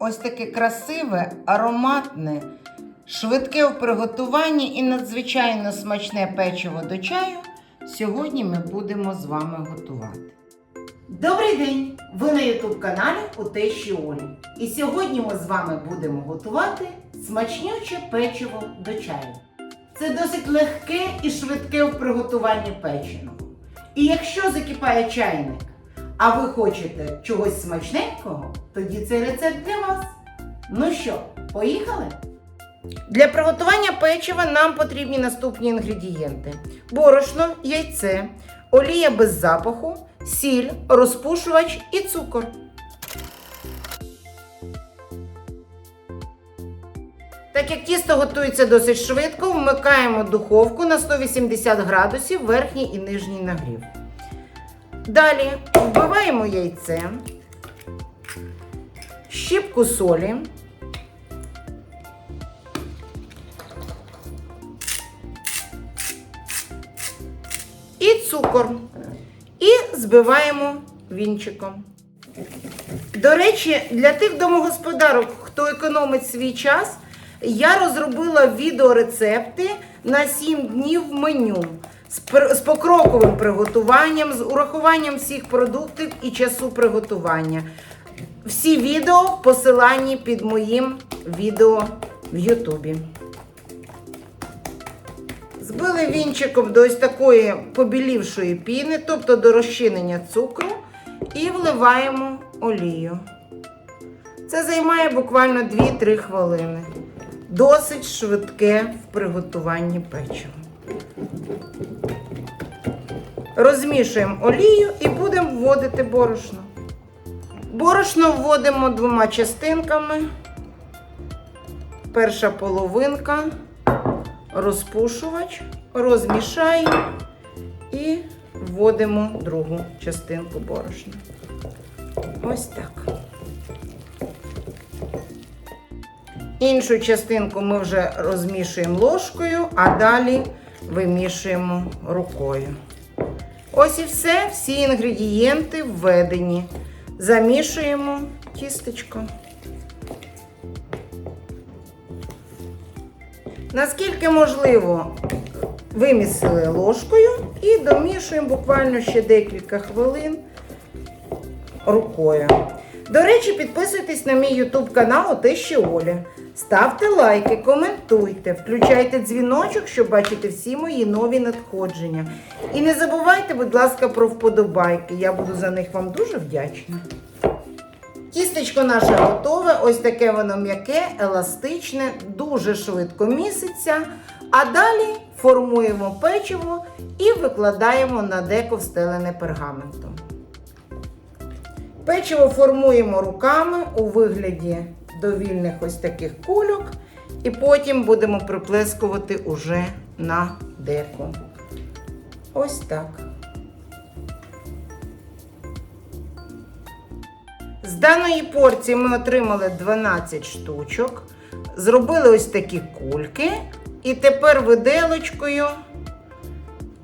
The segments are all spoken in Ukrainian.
ось таке красиве, ароматне, швидке в приготуванні і надзвичайно смачне печиво до чаю. Сьогодні ми будемо з вами готувати. Добрий день! Ви на Ютуб каналі у Тещі Олі. І сьогодні ми з вами будемо готувати смачнюче печиво до чаю. Це досить легке і швидке в приготуванні печеного. І якщо закипає чайник, а ви хочете чогось смачненького, тоді цей рецепт для вас. Ну що, поїхали? Для приготування печива нам потрібні наступні інгредієнти: борошно, яйце, олія без запаху, сіль, розпушувач і цукор. Так як тісто готується досить швидко, вмикаємо духовку на 180 градусів верхній і нижній нагрів. Далі вбиваємо яйце, щіпку солі, і цукор. І збиваємо вінчиком. До речі, для тих домогосподарок, хто економить свій час, я розробила відеорецепти на 7 днів меню з, покроковим приготуванням, з урахуванням всіх продуктів і часу приготування. Всі відео в посиланні під моїм відео в Ютубі. Збили вінчиком до ось такої побілівшої піни, тобто до розчинення цукру, і вливаємо олію. Це займає буквально 2-3 хвилини. Досить швидке в приготуванні печива. Розмішуємо олію і будемо вводити борошно. Борошно вводимо двома частинками. Перша половинка, розпушувач, розмішаємо і вводимо другу частинку борошна. Ось так. Іншу частинку ми вже розмішуємо ложкою, а далі вимішуємо рукою. Ось і все, всі інгредієнти введені. Замішуємо тістечко. Наскільки можливо, вимісили ложкою і домішуємо буквально ще декілька хвилин рукою. До речі, підписуйтесь на мій YouTube канал Отещі Оля. Ставте лайки, коментуйте, включайте дзвіночок, щоб бачити всі мої нові надходження. І не забувайте, будь ласка, про вподобайки. Я буду за них вам дуже вдячна. Тістечко наше готове, ось таке воно м'яке, еластичне, дуже швидко міситься. А далі формуємо печиво і викладаємо на деко встелене пергаментом. Печиво формуємо руками у вигляді довільних ось таких кульок, і потім будемо приплескувати уже на деко. Ось так. З даної порції ми отримали 12 штучок, зробили ось такі кульки, і тепер виделочкою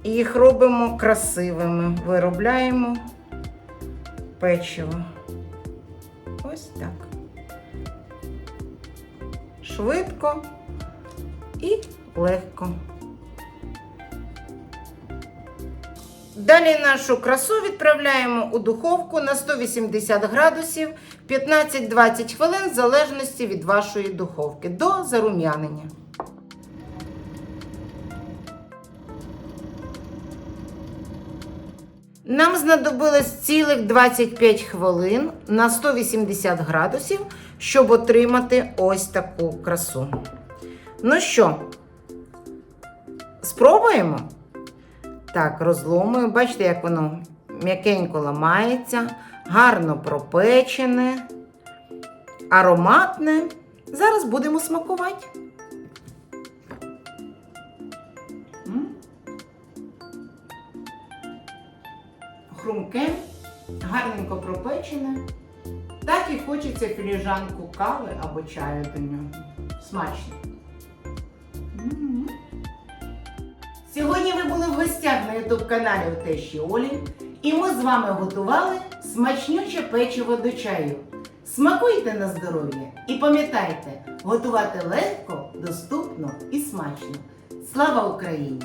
їх робимо красивими. Виробляємо печиво. Ось так. Швидко і легко. Далі нашу красу відправляємо у духовку на 180 градусів 15-20 хвилин в залежності від вашої духовки до зарум'янення. Нам знадобилось цілих 25 хвилин на 180 градусів, щоб отримати ось таку красу. Ну що, спробуємо? Так, розломую. Бачите, як воно м'якенько ламається, гарно пропечене, ароматне. Зараз будемо смакувати. Хрумке, гарненько пропечене. Так і хочеться філіжанку кави або чаю до нього. Смачно. М. Сьогодні ви були в гостях на ютуб каналі у Олі, і ми з вами готували смачнюче печиво до чаю. Смакуйте на здоров'я і пам'ятайте, готувати легко, доступно і смачно. Слава Україні!